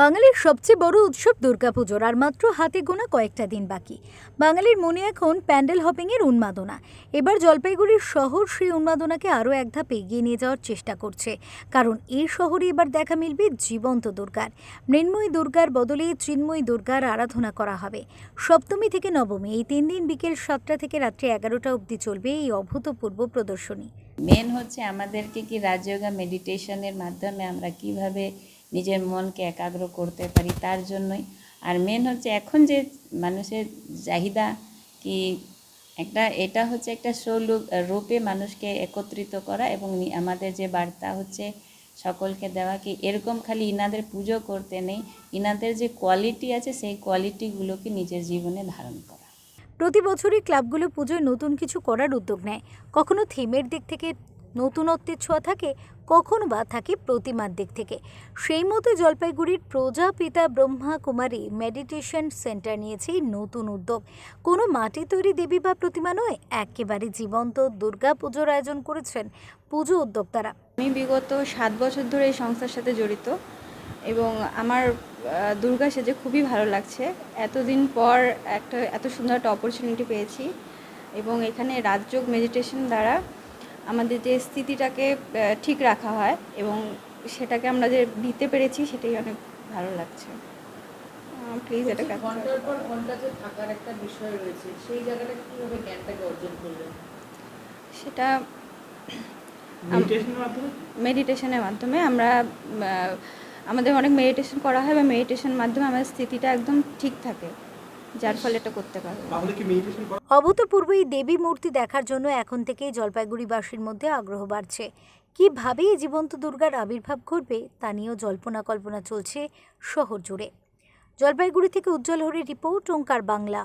বাঙালির সবচেয়ে বড় উৎসব দুর্গাপুজোর, আর মাত্র হাতে গোনা কয়েকটা দিন বাকি। বাঙালির মনে এখন প্যান্ডেল হপিংয়ের উন্মাদনা। এবার জলপাইগুড়ির শহর সেই উন্মাদনাকে আরও এক ধাপ এগিয়ে নিয়ে যাওয়ার চেষ্টা করছে। কারণ এই শহরে এবার দেখা মিলবে জীবন্ত দুর্গার। মৃন্ময়ী দুর্গার বদলে চিন্ময়ী দুর্গার আরাধনা করা হবে। সপ্তমী থেকে নবমী, এই তিন দিন বিকেল সাতটা থেকে রাত্রি এগারোটা অবধি চলবে এই অভূতপূর্ব প্রদর্শনী। মেন হচ্ছে আমাদেরকে কি রাজযোগা মেডিটেশনের মাধ্যমে আমরা কীভাবে নিজের মনকে একাগ্র করতে পারি তার জন্যই। আর মেন হচ্ছে এখন যে মানুষের চাহিদা কি একটা, এটা হচ্ছে একটা সৌলুক রূপে মানুষকে একত্রিত করা এবং আমাদের যে বার্তা হচ্ছে সকলকে দেওয়া কি এরকম খালি ইনাদের পুজো করতে নেই, ইনাদের যে কোয়ালিটি আছে সেই কোয়ালিটিগুলোকে নিজের জীবনে ধারণ করা। প্রতি বছরই ক্লাবগুলো পুজোয় নতুন কিছু করার উদ্যোগ নেয়। কখনো থিমের দিক থেকে নতুনত্বের ছোঁয়া থাকে, কখনো বা থাকে প্রতিমার দিক থেকে। সেই মতো জলপাইগুড়ির প্রজাপিতা ব্রহ্মা কুমারী মেডিটেশন সেন্টার নিয়েছে নতুন উদ্যোগ। কোনো মাটি তৈরি দেবী বা প্রতিমা নয়, একেবারে জীবন্ত দুর্গা পুজোর আয়োজন করেছেন পুজো উদ্যোক্তারা। আমি বিগত সাত বছর ধরে এই সংস্থার সাথে জড়িত এবং আমার দুর্গা সেজে খুবই ভালো লাগছে। এতদিন পর একটা, এত সুন্দর একটা অপরচুনিটি পেয়েছি এবং এখানে রাজযোগ মেডিটেশন দ্বারা আমাদের যে স্থিতিটাকে ঠিক রাখা হয় এবং সেটাকে আমরা যে দিতে পেরেছি সেটাই অনেক ভালো লাগছে। প্লিজ এটা ঘণ্টার পর ঘণ্টা যে থাকার একটা বিষয় রয়েছে সেই জায়গাটা কীভাবে জ্ঞানটাকে অর্জন করলেন সেটা মেডিটেশনের মাধ্যমে? আমরা আমাদের অনেক মেডিটেশন করা হয় বা মেডিটেশনের মাধ্যমে আমাদের স্থিতিটা একদম ঠিক থাকে। যার ফলে এটা করতে পারব। অভূতপূর্ব এই দেবী মূর্তি দেখার জন্য এখন থেকেই জলপাইগুড়িবাসীর মধ্যে আগ্রহ বাড়ছে। কীভাবে এই জীবন্ত দুর্গার আবির্ভাব ঘটবে তা নিয়েও জল্পনা কল্পনা চলছে শহর জুড়ে। জলপাইগুড়ি থেকে উজ্জ্বল হরি রিপোর্ট ওঙ্কার বাংলা।